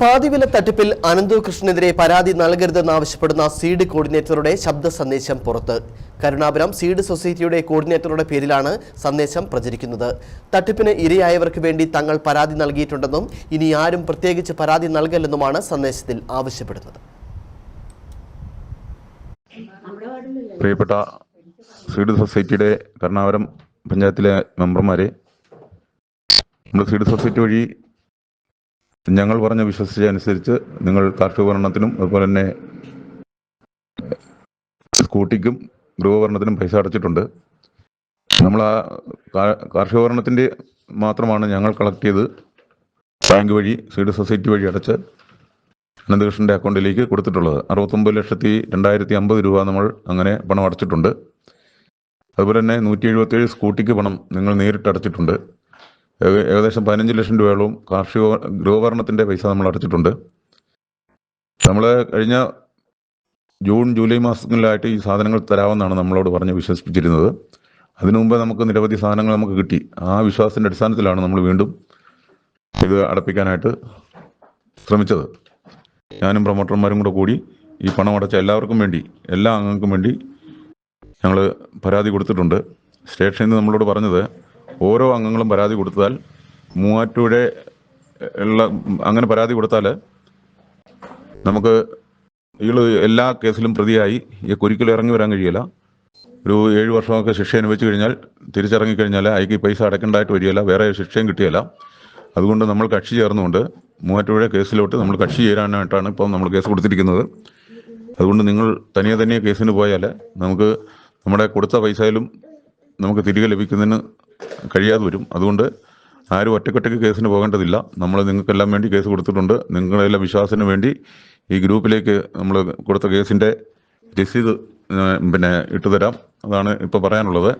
പാതിവില തട്ടിപ്പിൽ അനന്തു കൃഷ്ണനെതിരെ പരാതി നൽകരുതെന്നാവശ്യപ്പെടുന്ന സീഡ് കോർഡിനേറ്ററുടെ ശബ്ദ സന്ദേശം പുറത്ത്. കരുണാപുരം സീഡ് സൊസൈറ്റിയുടെ കോർഡിനേറ്ററുടെ പേരിലാണ് സന്ദേശം പ്രചരിക്കുന്നത്. തട്ടിപ്പിന് ഇരയായവർക്ക് വേണ്ടി തങ്ങൾ പരാതി നൽകിയിട്ടുണ്ടെന്നും ഇനി ആരും പ്രത്യേകിച്ച് പരാതി നൽകല്ലെന്നുമാണ് സന്ദേശത്തിൽ ആവശ്യപ്പെടുന്നത്. പ്രിയപ്പെട്ട സീഡ് സൊസൈറ്റിയുടെ കരുണാപുരം പഞ്ചായത്തിലെ മെമ്പർമാരെ നമ്മുടെ സീഡ് സൊസൈറ്റി വഴി ഞങ്ങൾ പറഞ്ഞ വിശ്വസിച്ചതനുസരിച്ച് നിങ്ങൾ കാർഷികോപകരണത്തിനും അതുപോലെ തന്നെ സ്കൂട്ടിക്കും ഗൃഹോപകരണത്തിനും പൈസ അടച്ചിട്ടുണ്ട്. നമ്മൾ ആ കാർഷികോപകരണത്തിന്റെ മാത്രമാണ് ഞങ്ങൾ കളക്ട് ചെയ്ത് ബാങ്ക് വഴി സീഡ് സൊസൈറ്റി വഴി അടച്ച് അനന്തകൃഷ്ണന്റെ അക്കൗണ്ടിലേക്ക് കൊടുത്തിട്ടുള്ളത്. അറുപത്തൊമ്പത് ലക്ഷത്തി രണ്ടായിരത്തി അമ്പത് രൂപ നമ്മൾ അങ്ങനെ പണം അടച്ചിട്ടുണ്ട്. അതുപോലെ തന്നെ നൂറ്റി എഴുപത്തേഴ് സ്കൂട്ടിക്ക് പണം നിങ്ങൾ നേരിട്ട് അടച്ചിട്ടുണ്ട്. ഏകദേശം പതിനഞ്ച് ലക്ഷം രൂപയോളം കാർഷിക ഗൃഹോപകരണത്തിന്റെ പൈസ നമ്മൾ അടച്ചിട്ടുണ്ട്. നമ്മൾ കഴിഞ്ഞ ജൂൺ ജൂലൈ മാസങ്ങളിലായിട്ട് ഈ സാധനങ്ങൾ തരാമെന്നാണ് നമ്മളോട് പറഞ്ഞ് വിശ്വസിപ്പിച്ചിരുന്നത്. അതിനു മുമ്പ് നമുക്ക് നിരവധി സാധനങ്ങൾ നമുക്ക് കിട്ടി. ആ വിശ്വാസത്തിന്റെ അടിസ്ഥാനത്തിലാണ് നമ്മൾ വീണ്ടും ഇത് അടപ്പിക്കാനായിട്ട് ശ്രമിച്ചത്. ഞാനും പ്രൊമോട്ടർമാരും കൂടെ കൂടി ഈ പണം അടച്ച എല്ലാവർക്കും വേണ്ടി എല്ലാ അംഗങ്ങൾക്കും വേണ്ടി ഞങ്ങൾ പരാതി കൊടുത്തിട്ടുണ്ട്. സ്റ്റേഷനിൽ നിന്ന് നമ്മളോട് പറഞ്ഞത് ഓരോ അംഗങ്ങളും പരാതി കൊടുത്താൽ മൂവാറ്റുപുഴ ഉള്ള അങ്ങനെ പരാതി കൊടുത്താൽ നമുക്ക് ഇയാൾ എല്ലാ കേസിലും പ്രതിയായി. ഒരിക്കലും ഇറങ്ങി വരാൻ കഴിയില്ല. ഒരു ഏഴ് വർഷമൊക്കെ ശിക്ഷ അനുഭവിച്ചു കഴിഞ്ഞാൽ തിരിച്ചിറങ്ങിക്കഴിഞ്ഞാൽ അയക്ക് പൈസ അടക്കേണ്ടതായിട്ട് വരികയില്ല. വേറെ ശിക്ഷയും കിട്ടിയല്ല. അതുകൊണ്ട് നമ്മൾ കക്ഷി ചേർന്നുകൊണ്ട് മൂവാറ്റുപുഴ കേസിലോട്ട് നമ്മൾ കക്ഷി ചേരാനായിട്ടാണ് ഇപ്പം നമ്മൾ കേസ് കൊടുത്തിരിക്കുന്നത്. അതുകൊണ്ട് നിങ്ങൾ തനിയെ തനിയെ കേസിന് പോയാൽ നമുക്ക് നമ്മുടെ കൊടുത്ത പൈസയിലും നമുക്ക് തിരികെ ലഭിക്കുന്നതിന് കഴിയാതെ വരും. അതുകൊണ്ട് ആരും ഒറ്റക്കൊറ്റയ്ക്ക് കേസിന് പോകേണ്ടതില്ല. നമ്മൾ നിങ്ങൾക്കെല്ലാം വേണ്ടി കേസ് കൊടുത്തിട്ടുണ്ട്. നിങ്ങളെല്ലാം വിശ്വാസത്തിന് വേണ്ടി ഈ ഗ്രൂപ്പിലേക്ക് നമ്മൾ കൊടുത്ത കേസിന്റെ രസീത് പിന്നെ ഇട്ടുതരാം. അതാണ് ഇപ്പോൾ പറയാനുള്ളത്.